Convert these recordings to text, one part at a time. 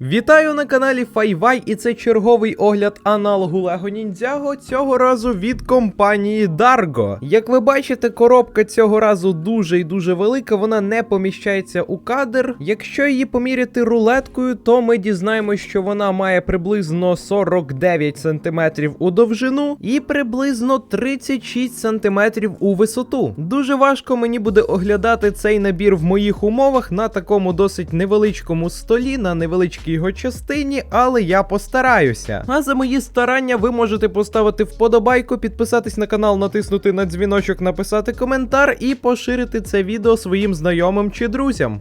Вітаю на каналі Файвай, і це черговий огляд аналогу Lego Ninjago, цього разу від компанії Dargo. Як ви бачите, коробка цього разу дуже і дуже велика, вона не поміщається у кадр. Якщо її поміряти рулеткою, то ми дізнаємося, що вона має приблизно 49 см у довжину і приблизно 36 см у висоту. Дуже важко мені буде оглядати цей набір в моїх умовах на такому досить невеличкому столі, на невеличкій його частині, але я постараюся. А за мої старання ви можете поставити вподобайку, підписатись на канал, натиснути на дзвіночок, написати коментар і поширити це відео своїм знайомим чи друзям.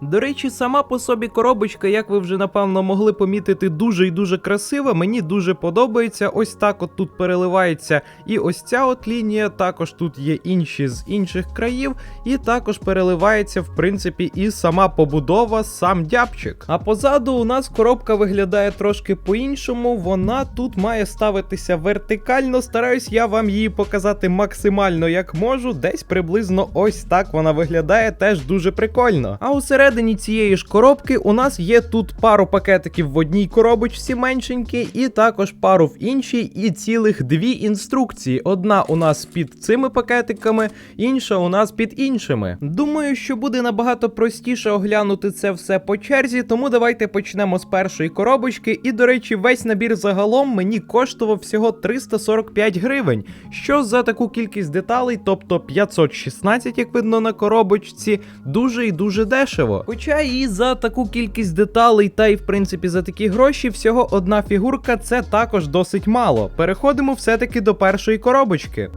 До речі, сама по собі коробочка, як ви вже напевно могли помітити, дуже і дуже красива. Мені дуже подобається. Ось так от тут переливається і ось ця от лінія. Також тут є інші з інших країв, і також переливається, в принципі, і сама побудова, сам дябчик. А позаду у нас коробка виглядає трошки по-іншому. Вона тут має ставитися вертикально. Стараюсь я вам її показати максимально як можу. Десь приблизно ось так вона виглядає, теж дуже прикольно. А усередині цієї ж коробки у нас є тут пару пакетиків в одній коробочці меншенькі, і також пару в іншій, і цілих дві інструкції. Одна у нас під цими пакетиками, інша у нас під іншими. Думаю, що буде набагато простіше оглянути це все по черзі, тому давайте почнемо з першої коробочки. І, до речі, весь набір загалом мені коштував всього 345 гривень, що за таку кількість деталей, тобто 516, як видно на коробочці, дуже і дуже дешево. Хоча і за таку кількість деталей, та й в принципі за такі гроші, всього одна фігурка це також досить мало. Переходимо все-таки до першої коробочки.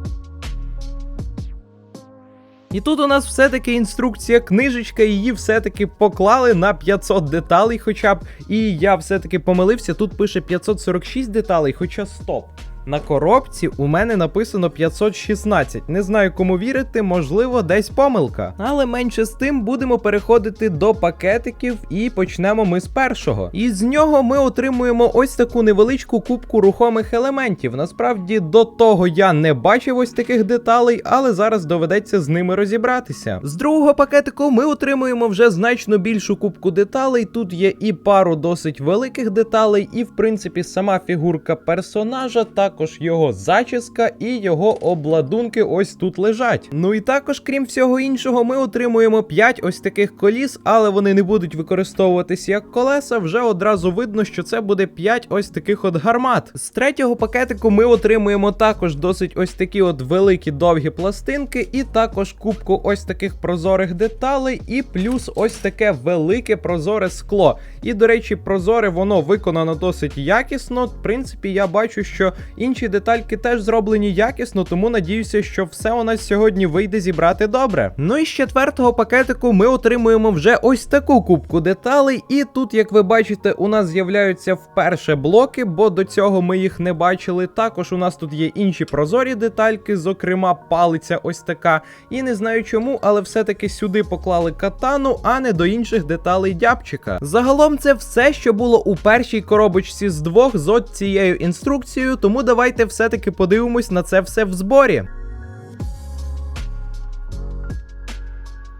І тут у нас все-таки інструкція, книжечка, її все-таки поклали на 500 деталей, хоча б. І я все-таки помилився, тут пише 546 деталей, хоча стоп. На коробці у мене написано 516. Не знаю, кому вірити, можливо, десь помилка. Але менше з тим будемо переходити до пакетиків і почнемо ми з першого. І з нього ми отримуємо ось таку невеличку кубку рухомих елементів. Насправді до того я не бачив ось таких деталей, але зараз доведеться з ними розібратися. З другого пакетику ми отримуємо вже значно більшу кубку деталей. Тут є і пару досить великих деталей, і в принципі сама фігурка персонажа, також його зачіска і його обладунки ось тут лежать. Ну і також, крім всього іншого, ми отримуємо 5 ось таких коліс, але вони не будуть використовуватись як колеса. Вже одразу видно, що це буде 5 ось таких от гармат. З третього пакетику ми отримуємо також досить ось такі от великі довгі пластинки, і також кубку ось таких прозорих деталей, і плюс ось таке велике прозоре скло. І, до речі, прозоре воно виконано досить якісно. В принципі, я бачу, що інші детальки теж зроблені якісно, тому надіюся, що все у нас сьогодні вийде зібрати добре. Ну і з четвертого пакетику ми отримуємо вже ось таку кубку деталей, і тут, як ви бачите, у нас з'являються вперше блоки, бо до цього ми їх не бачили. Також у нас тут є інші прозорі детальки, зокрема, палиця ось така. І не знаю чому, але все-таки сюди поклали катану, а не до інших деталей дябчика. Загалом це все, що було у першій коробочці з двох з от цією інструкцією, тому давайте все-таки подивимось на це все в зборі.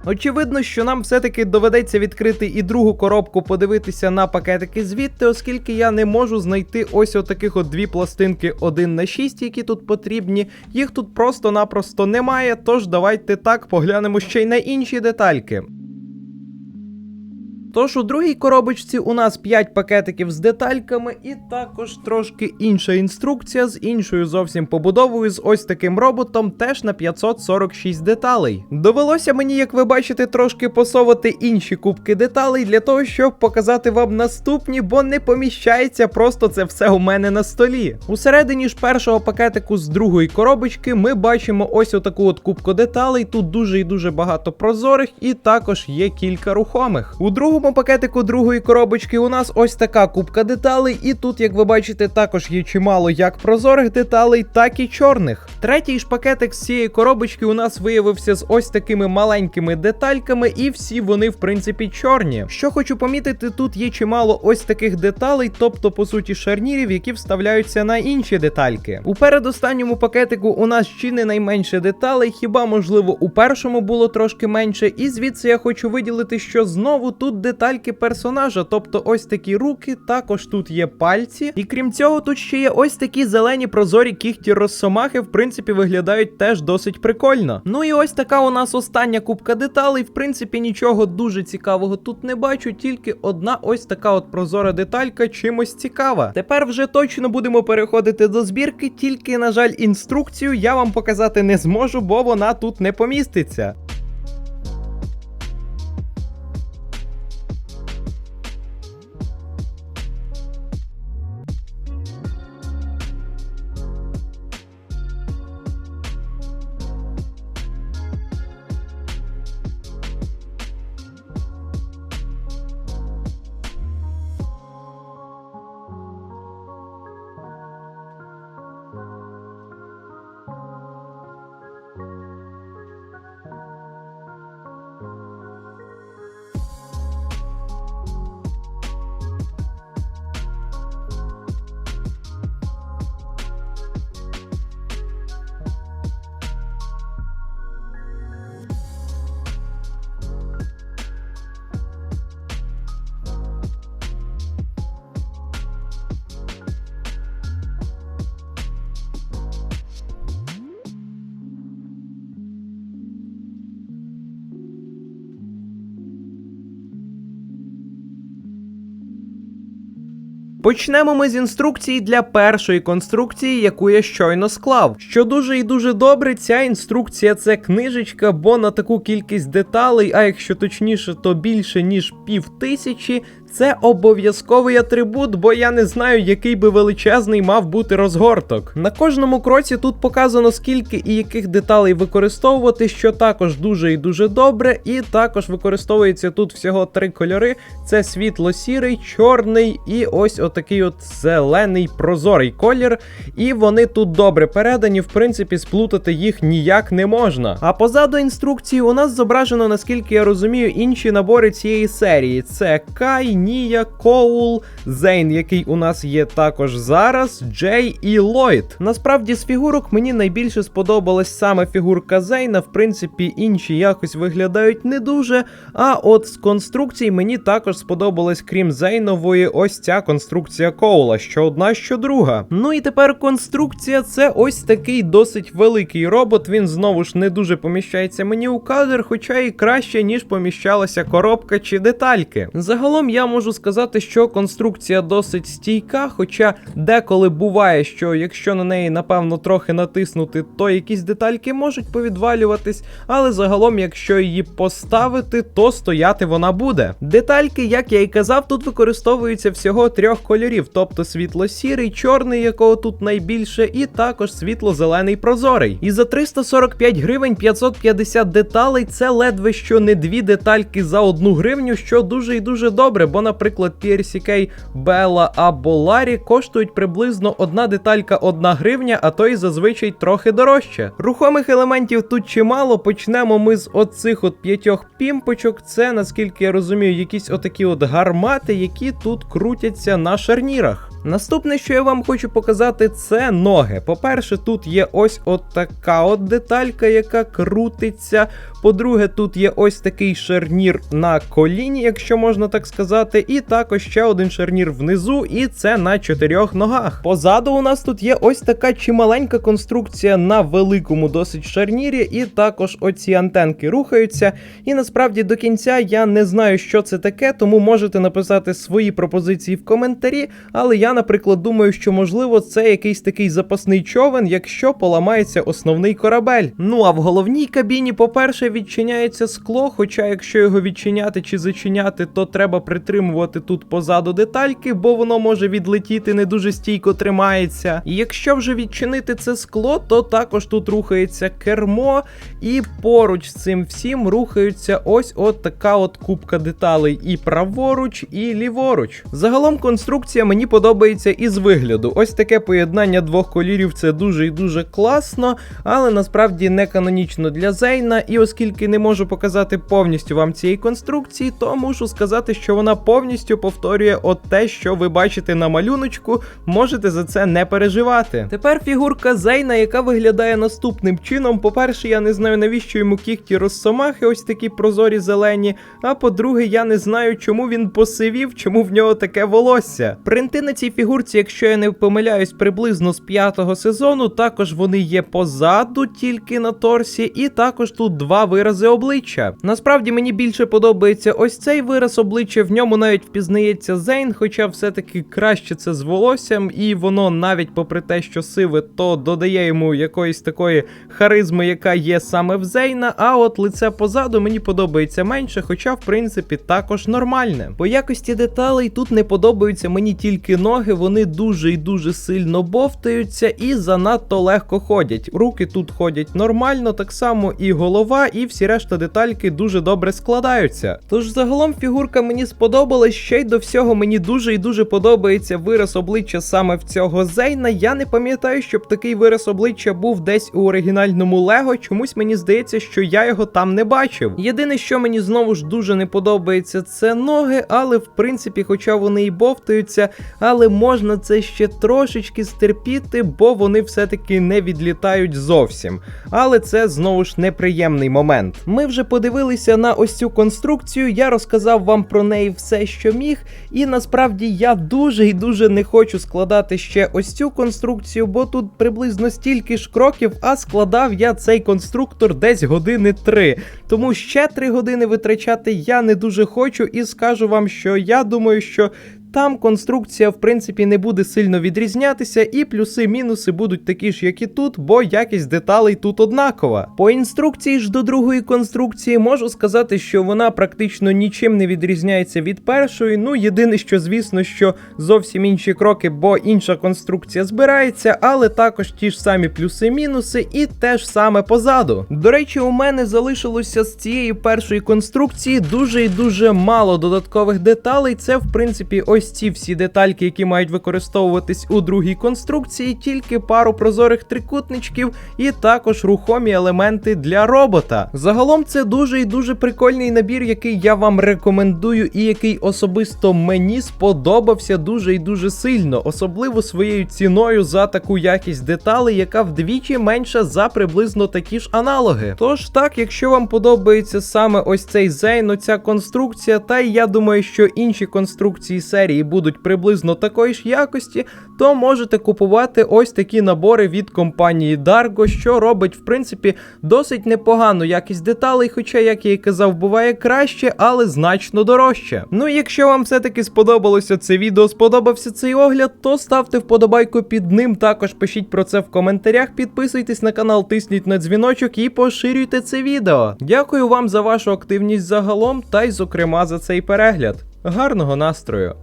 Очевидно, що нам все-таки доведеться відкрити і другу коробку, подивитися на пакетики звідти, оскільки я не можу знайти ось отаких от дві пластинки 1 на 6, які тут потрібні. Їх тут просто-напросто немає. Тож давайте так поглянемо ще й на інші детальки. Тож у другій коробочці у нас 5 пакетиків з детальками, і також трошки інша інструкція з іншою зовсім побудовою, з ось таким роботом, теж на 546 деталей. Довелося мені, як ви бачите, трошки посовати інші кубки деталей для того, щоб показати вам наступні, бо не поміщається просто це все у мене на столі. Усередині ж першого пакетику з другої коробочки ми бачимо ось отаку от кубку деталей. Тут дуже і дуже багато прозорих, і також є кілька рухомих. У другому другому пакетику другої коробочки у нас ось така кубка деталей, і тут, як ви бачите, також є чимало як прозорих деталей, так і чорних. Третій ж пакетик з цієї коробочки у нас виявився з ось такими маленькими детальками, і всі вони, в принципі, чорні. Що хочу помітити, тут є чимало ось таких деталей, тобто, по суті, шарнірів, які вставляються на інші детальки. У передостанньому пакетику у нас чи не найменше деталей, хіба можливо у першому було трошки менше. І звідси я хочу виділити, що знову тут детальки персонажа, тобто ось такі руки, також тут є пальці. І крім цього, тут ще є ось такі зелені прозорі кіхті росомахи, в принципі, виглядають теж досить прикольно. Ну і ось така у нас остання кубка деталей. В принципі, нічого дуже цікавого тут не бачу, тільки одна ось така от прозора деталька чимось цікава. Тепер вже точно будемо переходити до збірки, тільки, на жаль, інструкцію я вам показати не зможу, бо вона тут не поміститься. Почнемо ми з інструкції для першої конструкції, яку я щойно склав. Що дуже і дуже добре, ця інструкція це книжечка, бо на таку кількість деталей, а якщо точніше, то більше ніж пів тисячі. Це обов'язковий атрибут, бо я не знаю, який би величезний мав бути розгорток. На кожному кроці тут показано скільки і яких деталей використовувати, що також дуже і дуже добре. І також використовується тут всього три кольори: це світло-сірий, чорний і ось отакий от зелений прозорий колір. І вони тут добре передані, в принципі, сплутати їх ніяк не можна. А позаду інструкції у нас зображено, наскільки я розумію, інші набори цієї серії: це Кай. Нія, Коул, Зейн, який у нас є також зараз, Джей і Ллойд. Насправді з фігурок мені найбільше сподобалась саме фігурка Зейна. В принципі, інші якось виглядають не дуже. А от з конструкцій мені також сподобалась, крім Зейнової, ось ця конструкція Коула, що одна, що друга. Ну і тепер конструкція це ось такий досить великий робот. Він знову ж не дуже поміщається мені у кадр, хоча і краще, ніж поміщалася коробка чи детальки. Загалом я можу сказати, що конструкція досить стійка, хоча деколи буває, що якщо на неї, напевно, трохи натиснути, то якісь детальки можуть повідвалюватись, але загалом, якщо її поставити, то стояти вона буде. Детальки, як я і казав, тут використовуються всього трьох кольорів, тобто світло-сірий, чорний, якого тут найбільше, і також світло-зелений прозорий. І за 345 гривень 550 деталей це ледве що не дві детальки за одну гривню, що дуже і дуже добре, бо, наприклад, PRCK, Bella або Ларі коштують приблизно одна деталька 1 гривня, а то й зазвичай трохи дорожче. Рухомих елементів тут чимало. Почнемо ми з оцих от п'ятьох пімпочок. Це, наскільки я розумію, якісь отакі от гармати, які тут крутяться на шарнірах. Наступне, що я вам хочу показати, це ноги. По-перше, тут є ось от така от деталька, яка крутиться. По-друге, тут є ось такий шарнір на коліні, якщо можна так сказати, і також ще один шарнір внизу, і це на чотирьох ногах. Позаду у нас тут є ось така чималенька конструкція на великому досить шарнірі, і також оці антенки рухаються. І насправді до кінця я не знаю, що це таке, тому можете написати свої пропозиції в коментарі. Але я, наприклад, думаю, що можливо це якийсь такий запасний човен, якщо поламається основний корабель. Ну а в головній кабіні, по-перше, відчиняється скло, хоча якщо його відчиняти чи зачиняти, то треба притримувати тут позаду детальки, бо воно може відлетіти, не дуже стійко тримається. І якщо вже відчинити це скло, то також тут рухається кермо, і поруч з цим всім рухаються ось от така от кубка деталей і праворуч, і ліворуч. Загалом конструкція мені подобається із вигляду. Ось таке поєднання двох кольорів це дуже і дуже класно, але насправді не канонічно для Зейна. І оскільки не можу показати повністю вам цієї конструкції, то мушу сказати, що вона повністю повторює от те, що ви бачите на малюночку. Можете за це не переживати. Тепер фігурка Зейна, яка виглядає наступним чином. По-перше, я не знаю, навіщо йому кіхті розсомахи, ось такі прозорі зелені. А по-друге, я не знаю, чому він посивів, чому в нього таке волосся. Принти на цій фігурці, якщо я не помиляюсь, приблизно з п'ятого сезону. Також вони є позаду, тільки на торсі, і також тут два вирази обличчя. Насправді мені більше подобається ось цей вираз обличчя. В ньому навіть впізнається Зейн, хоча все-таки краще це з волоссям, і воно навіть попри те, що сиве, то додає йому якоїсь такої харизми, яка є саме в Зейна. А от лице позаду мені подобається менше, хоча в принципі також нормальне. По якості деталей тут не подобаються мені тільки ноги, вони дуже і дуже сильно бовтаються і занадто легко ходять. Руки тут ходять нормально, так само і голова, всі решта детальки дуже добре складаються. Тож загалом фігурка мені сподобалась, ще й до всього мені дуже і дуже подобається вираз обличчя саме в цього Зейна. Я не пам'ятаю, щоб такий вираз обличчя був десь у оригінальному Лего. Чомусь мені здається, що я його там не бачив. Єдине, що мені знову ж дуже не подобається, це ноги, але в принципі, хоча вони і бовтаються, але можна це ще трошечки стерпіти, бо вони все-таки не відлітають зовсім. Але це знову ж неприємний момент. Ми вже подивилися на ось цю конструкцію. Я розказав вам про неї все, що міг, і насправді я дуже і дуже не хочу складати ще ось цю конструкцію, бо тут приблизно стільки ж кроків, а складав я цей конструктор десь години три. Тому ще три години витрачати я не дуже хочу, і скажу вам, що я думаю, що. Там конструкція, в принципі, не буде сильно відрізнятися, і плюси-мінуси будуть такі ж, як і тут, бо якість деталей тут однакова. По інструкції ж до другої конструкції можу сказати, що вона практично нічим не відрізняється від першої. Ну, єдине, що звісно, що зовсім інші кроки, бо інша конструкція збирається, але також ті ж самі плюси-мінуси, і те ж саме позаду. До речі, у мене залишилося з цієї першої конструкції дуже і дуже мало додаткових деталей. Це, в принципі, ось ці всі детальки, які мають використовуватись у другій конструкції, тільки пару прозорих трикутничків і також рухомі елементи для робота. Загалом це дуже і дуже прикольний набір, який я вам рекомендую, і який особисто мені сподобався дуже і дуже сильно, особливо своєю ціною за таку якість деталей, яка вдвічі менша за приблизно такі ж аналоги. Тож так, якщо вам подобається саме ось цей Зейн, оця конструкція, та й я думаю, що інші конструкції серії будуть приблизно такої ж якості, то можете купувати ось такі набори від компанії Dargo, що робить, в принципі, досить непогану якість деталей, хоча, як я і казав, буває краще, але значно дорожче. Ну і якщо вам все-таки сподобалося це відео, сподобався цей огляд, то ставте вподобайку під ним. Також пишіть про це в коментарях, підписуйтесь на канал, тисніть на дзвіночок і поширюйте це відео. Дякую вам за вашу активність загалом, та й, зокрема, за цей перегляд. Гарного настрою!